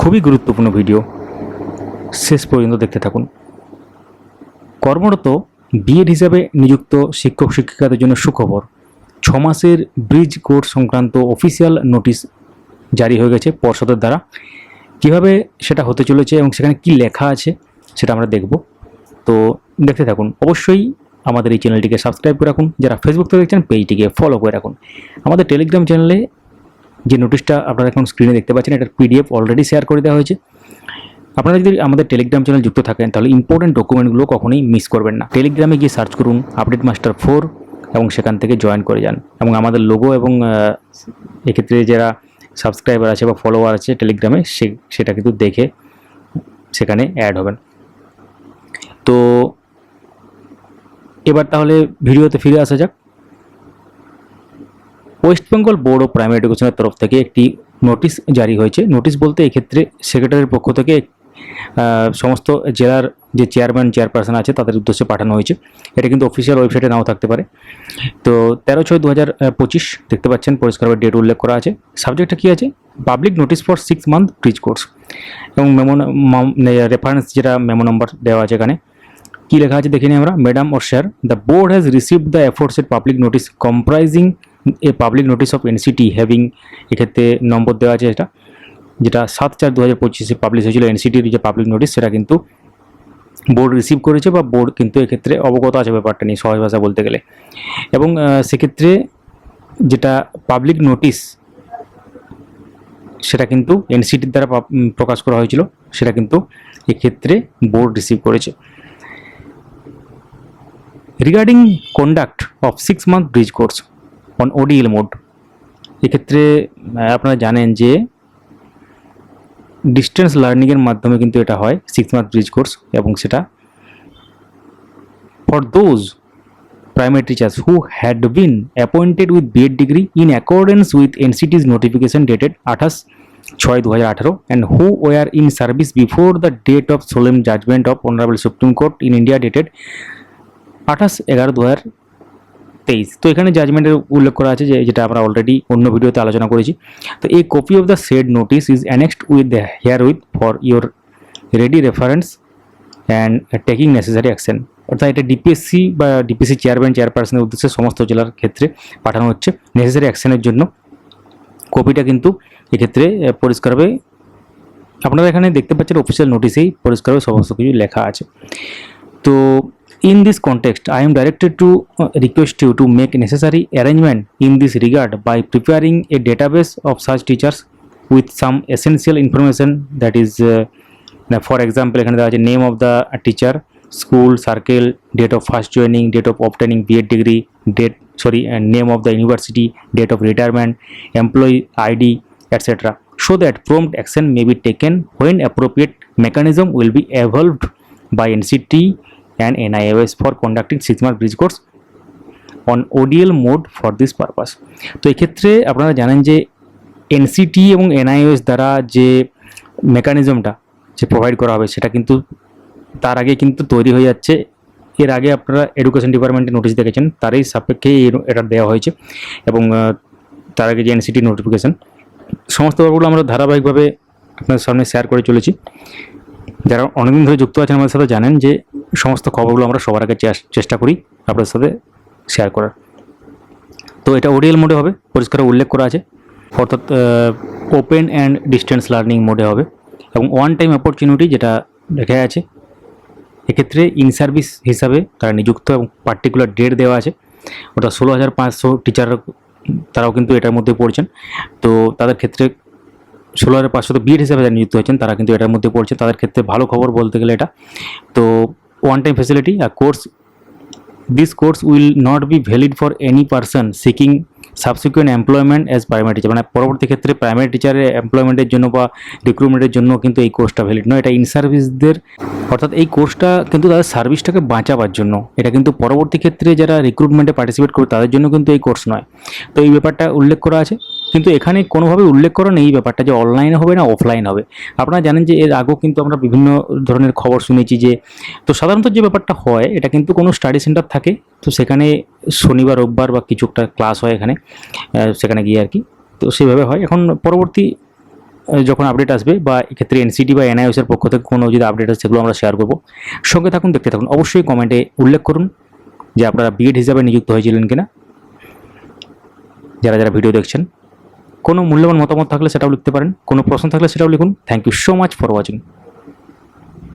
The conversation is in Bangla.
খুবই গুরুত্বপূর্ণ ভিডিও। শেষ পর্যন্ত দেখতে থাকুন। কর্মরত বিএড হিসাবে নিযুক্ত শিক্ষক শিক্ষিকাদের জন্য সুখবর। ছ মাসের ব্রিজ কোর্স সংক্রান্ত অফিসিয়াল নোটিশ জারি হয়ে গেছে পর্ষদের দ্বারা। কীভাবে সেটা হতে চলেছে এবং সেখানে কি লেখা আছে সেটা আমরা দেখব। তো দেখতে থাকুন। অবশ্যই আমাদের এই চ্যানেলটিকে সাবস্ক্রাইব করে রাখুন। যারা ফেসবুক থেকে দেখছেন, পেজটিকে ফলো করে রাখুন। আমাদের টেলিগ্রাম চ্যানেলে যে নোটিশটা আপনারা এখন স্ক্রিনে দেখতে পাচ্ছেন, এটার পিডিএফ অলরেডি শেয়ার করে দেওয়া হয়েছে। আপনারা যদি আমাদের টেলিগ্রাম চ্যানেল যুক্ত থাকেন, তাহলে ইম্পর্টেন্ট ডকুমেন্টগুলো কখনোই মিস করবেন না। টেলিগ্রামে গিয়ে সার্চ করুন আপডেট মাস্টার ফোর এবং সেখান থেকে জয়েন করে যান। এবং আমাদের লোগো এবং এক্ষেত্রে যারা সাবস্ক্রাইবার আছে বা ফলোয়ার আছে টেলিগ্রামে সে, সেটা কিন্তু দেখে সেখানে অ্যাড হবেন। তো, এবার তাহলে ভিডিওতে ফিরে আসা যাক। West Bengal board of primary এডুকেশনের তরফ থেকে একটি নোটিশ জারি হয়েছে। নোটিশ বলতে এক্ষেত্রে সেক্রেটারির পক্ষ থেকে সমস্ত জেলার যে চেয়ারম্যান চেয়ারপারসন আছে, তাদের উদ্দেশ্যে পাঠানো হয়েছে। এটা কিন্তু অফিসিয়াল ওয়েবসাইটে নাও থাকতে পারে। তো তেরো ছয় দু হাজার পঁচিশ, দেখতে পাচ্ছেন, পরিষ্কারভাবে ডেট উল্লেখ করা আছে। সাবজেক্টটা কী আছে? Public notice for six month bridge course এবং মেমো রেফারেন্স যেটা মেমো নম্বর দেওয়া আছে এখানে, কি লেখা আছে দেখে নিই আমরা? Madam or sir the board has received the aforesaid public notice comprising a public notice of NCT having এক্ষেত্রে নম্বর দেওয়া আছে এটা, যেটা সাত চার দু হাজার পঁচিশে পাবলিশ হয়েছিল এনসিটির যে পাবলিক নোটিস সেটা কিন্তু বোর্ড রিসিভ করেছে বা বোর্ড কিন্তু এক্ষেত্রে অবগত আছে ব্যাপারটা নিয়ে সহজ ভাষা বলতে গেলে। এবং সেক্ষেত্রে যেটা পাবলিক নোটিস সেটা কিন্তু এনসিটির দ্বারা প্রকাশ করা হয়েছিল, সেটা কিন্তু এক্ষেত্রে বোর্ড রিসিভ করেছে। Regarding conduct of six month bridge course on ODL mode এক্ষেত্রে আপনারা জানেন যে ডিস্টেন্স লার্নিংয়ের মাধ্যমে কিন্তু এটা হয় সিক্স মান্থ ব্রিজ কোর্স এবং সেটা for those primary teachers who had been appointed with B.Ed degree in accordance with NCT's notification dated 28 ছয় দু হাজার আঠারো and who were in service before the date of solemn judgement of honourable supreme court in India dated আঠাশ এগারো দু হাজার তেইশ তো এখানে জাজমেন্টের উল্লেখ করা আছে যে, যেটা আমরা অলরেডি অন্য ভিডিওতে আলোচনা করেছি। তো এই copy of the said notice is annexed with the herewith for your ready reference and taking necessary action অর্থাৎ এটা ডিপিএসসি বা ডিপিএসসি চেয়ারম্যান চেয়ারপারসনের উদ্দেশ্যে সমস্ত জেলার ক্ষেত্রে পাঠানো হচ্ছে। নেসেসারি অ্যাকশনের জন্য। কপিটা কিন্তু এক্ষেত্রে পরিষ্কারভাবে আপনারা এখানে দেখতে পাচ্ছেন অফিসিয়াল নোটিসেই পরিষ্কারভাবে সমস্ত কিছু লেখা আছে। তো in this context I am directed to request you to make necessary arrangement in this regard by preparing a database of such teachers with some essential information that is for example এখানে দেওয়া আছে name of the teacher school circle date of first joining date of obtaining BEd degree date sorry name of the university date of retirement employee ID etc so that prompt action may be taken when appropriate mechanism will be evolved by NCT and NIOS for conducting six month bridge course on ODL mode for this purpose. তো এক্ষেত্রে আপনারা জানেন যে এনসিটি এবং এনআইওএস দ্বারা যে মেকানিজমটা যে প্রোভাইড করা হবে, সেটা কিন্তু তার আগে কিন্তু তৈরি হয়ে যাচ্ছে। এর আগে আপনারা এডুকেশন ডিপার্টমেন্টে নোটিশ দেখেছেন, তারই সাপেক্ষে এটা দেওয়া হয়েছে এবং তার আগে যে এনসিটি নোটিফিকেশন সমস্ত ব্যাপারগুলো আমরা ধারাবাহিকভাবে আপনাদের সামনে শেয়ার করে চলেছি। যারা অনেকদিন ধরে যুক্ত আছেন, আমাদের সাথে জানেন যে সমস্ত খবরগুলো আমরা সবার আগে চেষ্টা করি আপনাদের সাথে শেয়ার করার। তো এটা ওডিএল মোডে হবে, পরিষ্কার উল্লেখ করা আছে। অর্থাৎ ওপেন অ্যান্ড ডিস্টেন্স লার্নিং মোডে হবে। এবং ওয়ান টাইম অপরচুনিটি যেটা লেখা আছে, এক্ষেত্রে ইন সার্ভিস হিসাবে তারা নিযুক্ত এবং পার্টিকুলার ডেট দেওয়া আছে। ওটা ষোলো হাজার পাঁচশো টিচার তারাও কিন্তু এটার মধ্যে পড়ছেন। তো তাদের ক্ষেত্রে ষোলো হাজার পাঁচশো তো বিএড হিসাবে যারা নিযুক্ত হয়েছেন, তারা কিন্তু এটার মধ্যে পড়ছে। তাদের ক্ষেত্রে ভালো খবর বলতে গেলে এটা। তো one time facility R course this course will not be valid for any person seeking subsequent employment as primary teacher মানে পরবর্তী ক্ষেত্রে প্রাইমারি টিচারের এমপ্লয়মেন্টের জন্য বা রিক্রুটমেন্টের জন্য কিন্তু এই কোর্সটা ভ্যালিড নয়। এটা ইন সার্ভিসদের অর্থাৎ এই কোর্সটা কিন্তু তাদের সার্ভিসটাকে বাঁচাবার জন্য। এটা কিন্তু পরবর্তী ক্ষেত্রে যারা রিক্রুটমেন্টে পার্টিসিপেট করবে, তাদের জন্য কিন্তু এই কোর্স নয়। তো এই ব্যাপারটা উল্লেখ করা আছে। কিন্তু এখানে কোনোভাবে উল্লেখ করা নেই ব্যাপারটা যে অনলাইনে হবে না অফলাইন হবে। আপনারা জানেন যে এর আগেও কিন্তু আমরা বিভিন্ন ধরনের খবর শুনেছি যে, তো সাধারণত যে ব্যাপারটা হয়, এটা কিন্তু কোনো স্টাডি সেন্টার থাকে, তো সেখানে শনিবার, রোববার বা কিছু একটা ক্লাস হয় এখানে সেখানে গিয়ে আর কি, তো সেভাবে হয়। এখন পরবর্তী যখন আপডেট আসবে বা এক্ষেত্রে এনসিটি বা এনআইএসের পক্ষ থেকে কোনো যদি আপডেট আসে সেগুলো আমরা শেয়ার করব। সঙ্গে থাকুন, দেখতে থাকুন, অবশ্যই কমেন্টে উল্লেখ করুন যে আপনারা বিএড হিসাবে নিযুক্ত হয়েছিলেন কিনা। যারা যারা ভিডিও দেখছেন কোনো মূল্যবান মতামত থাকলে সেটাও লিখতে পারেন, কোনো প্রশ্ন থাকলে সেটাও লিখুন। Thank you so much for watching